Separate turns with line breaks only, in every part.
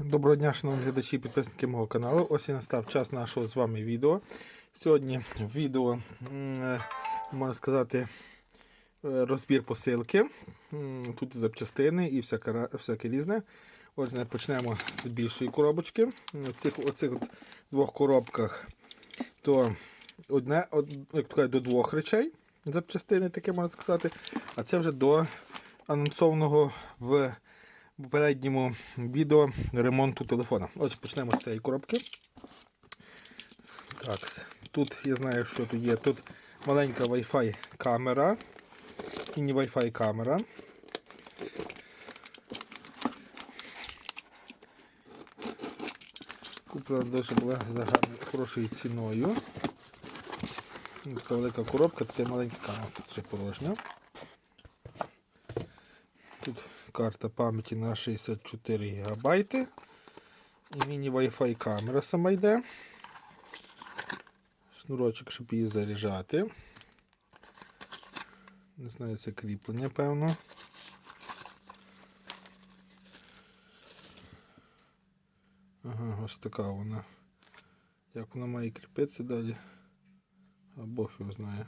Доброго дня, шановні глядачі і підписники мого каналу. Ось і настав час нашого з вами відео. Сьогодні відео, можна сказати, е, розбір посилки. Тут запчастини і всяке, всяке різне. Отже, почнемо з більшої коробочки. В цих, оцих от двох коробках то одне, од, як кажуть, до двох речей запчастини, таке можна сказати. А це вже до анонсованого в попередньому відео ремонту телефона. Отже, почнемо з цієї коробки. Так, тут я знаю, що тут є. Тут маленька Wi-Fi камера. І не Wi-Fi камера. Куплена дуже була за хорошою ціною. Така велика коробка, така маленька камера, тут порожня. Тут карта пам'яті на 64 ГБ. І міні Wi-Fi камера сама йде. Шнурочок, щоб її заряджати. Не знаю, це кріплення, певно. Ага, ось така вона. Як вона має кріпитися далі? А Бог його знає.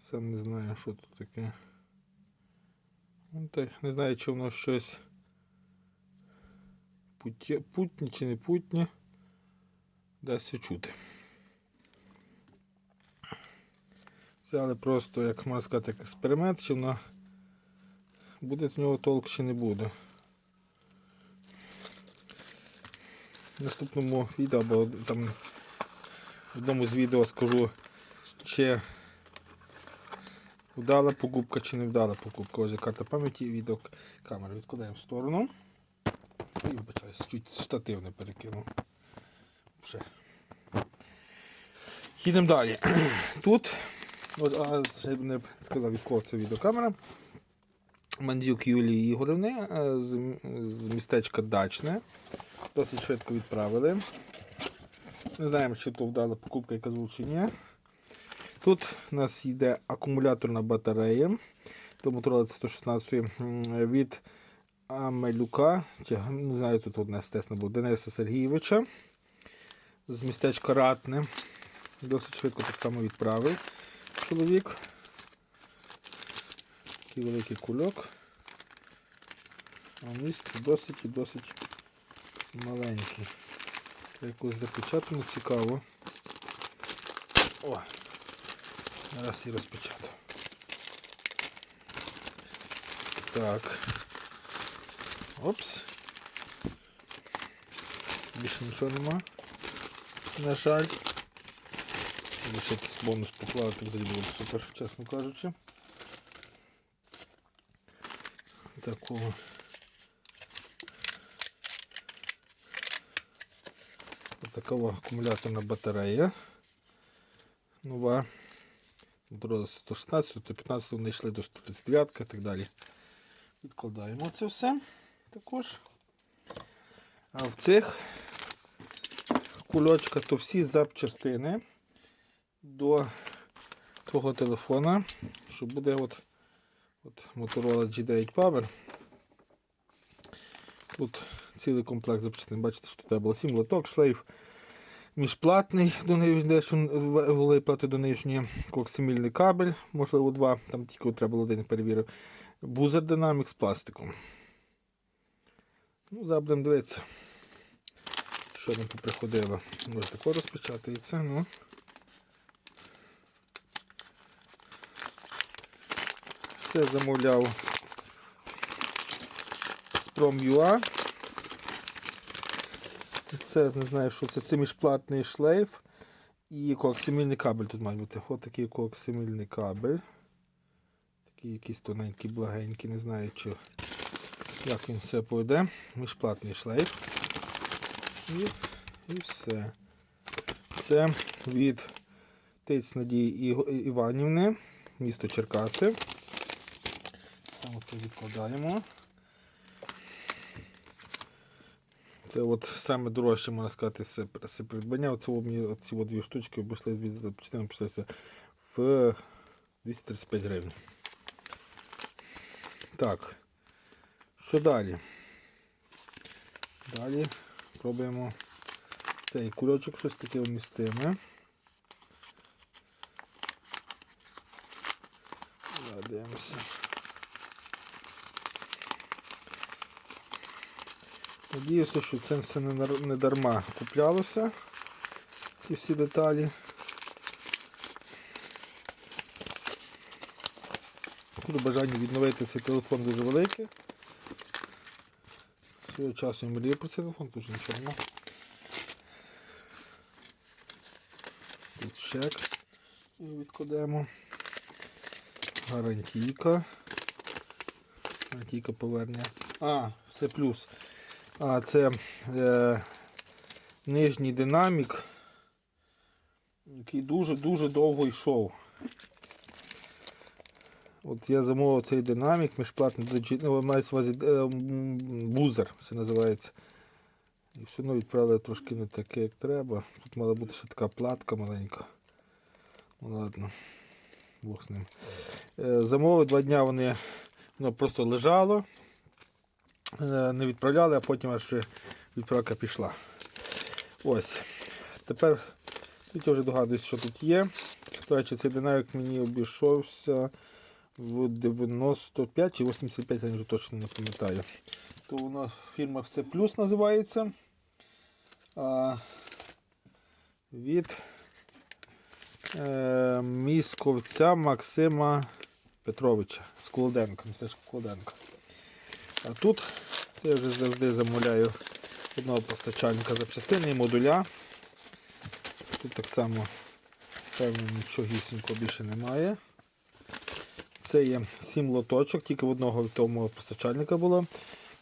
Сам не знаю, що тут таке. Ну, не знаю, чи воно щось путнє чи не путнє. Дасть чути. Взяли просто, як можна сказати, експеримент, чи воно буде в нього толк чи не буде. В наступному відео, або там в одному з відео скажу, чи Вдала покупка чи не вдала покупка. Ось карта пам'яті і відеокамери. Відкладаємо в сторону. І вибачаюсь, чуть штатив не перекинув. Ще. Їдемо далі. Тут, от, а, ще не сказав, від кого це відеокамера. Мандзюк Юлії Ігорівни е, з, з містечка Дачне. Досить швидко відправили. Не знаємо, чи то вдала покупка, яка звук чи ні. Тут у нас йде акумуляторна батарея до Motorola 116 м, від Амелюка, чи не знаю, тут одне стесно був Дениса Сергійовича з містечка Ратне. Досить швидко так само відправив чоловік. Такий великий кульок. А міст досить і досить маленький. Якось запечатано цікаво. О! Зараз і розпечатав. Так. Опс. Більше нічого нема. На жаль. Лише бонус поклав, тут взагалі було супер, чесно кажучи. Такого. Такова акумуляторна батарея. Нова. До 116, то 15 вони йшли до 139 і так далі. Відкладаємо це все також. А в цих кульочках то всі запчастини до того телефона, що буде от, от Motorola G9 Power. Тут цілий комплект запчастин. Бачите, що тут було 7 лоток, шлейф міжплатний до нижньої плати до нижньої, коксимільний кабель, можливо, два, там тільки треба було один перевірив. Бузер Dynamics з пластиком. Ну, зараз будемо дивитися, що нам поприходило. Може тако розпечатається, ну. Це замовляв з Prom.ua. Це не знаю, що це. Це міжплатний шлейф і коаксимільний кабель тут має бути. Ось такий коаксимільний кабель. Такий якийсь тоненький, благенький, не знаю чи як він все пойде. Міжплатний шлейф. І, і все. Це від Тиць Надії Іванівни, місто Черкаси. Саме це відкладаємо. Це от саме дорожче, можна сказати, це, придбання. Оце мені ці дві штучки обійшли від обійшлися в 235 гривень. Так. Що далі? Далі пробуємо цей кульочок, щось таке вмістиме. Надіюся, що це все не дарма куплялося. Ці всі деталі. Буде бажання відновити цей телефон дуже велике. Свого часу я мрію про цей телефон, дуже нічого нема. Тут чек. Відкладемо. Гарантійка. Гарантійка повернення. А, все плюс. А, це е, нижній динамік, який дуже-дуже довго йшов. От я замовив цей динамік міжплатний ну, мається увазі е, бузер, це називається. І все одно відправили трошки не таке, як треба. Тут мала бути ще така платка маленька. Ну ладно, Бог з ним. Е, Замовив два вони воно просто лежало, не відправляли, а потім аж відправка пішла. Ось. Тепер я вже догадуюсь, що тут є. До речі, цей динамік мені обійшовся в 95 чи 85, я вже точно не пам'ятаю. То у нас фірма Все Плюс називається. А, від е, місковця Максима Петровича з Колоденка, містечко Колоденка. А тут я вже завжди замовляю одного постачальника запчастини і модуля. Тут так само, певно, нічогісінького більше немає. Це є 7 лоточок, тільки в одного від постачальника було.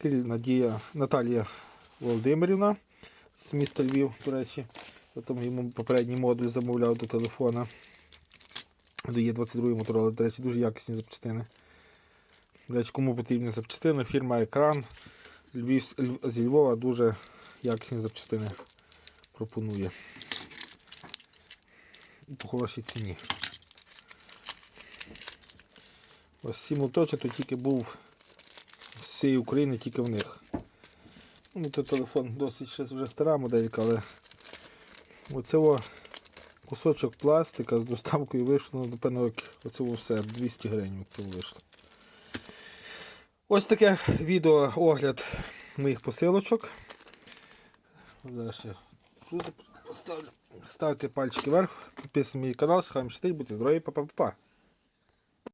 Надія Наталія Володимирівна з міста Львів, до речі. Я йому попередній модуль замовляв до телефона. До Є22 мотороли, до речі, дуже якісні запчастини. До кому потрібні запчастини, фірма Екран Львів, Льв- зі Львова дуже якісні запчастини пропонує. По хорошій ціні. Ось сім моточок, то тільки був з всієї України, тільки в них. Ну, то телефон досить ще вже стара моделька, але оце о кусочок пластика з доставкою вийшло, ну, напевно, як оце о все, 200 гривень це вийшло. Ось таке відео огляд моїх посилочок. Зараз ще поставлю. Ставте пальчики вверх, підписуйтесь мій канал, схаємо щастить, будьте здорові, па-па-па.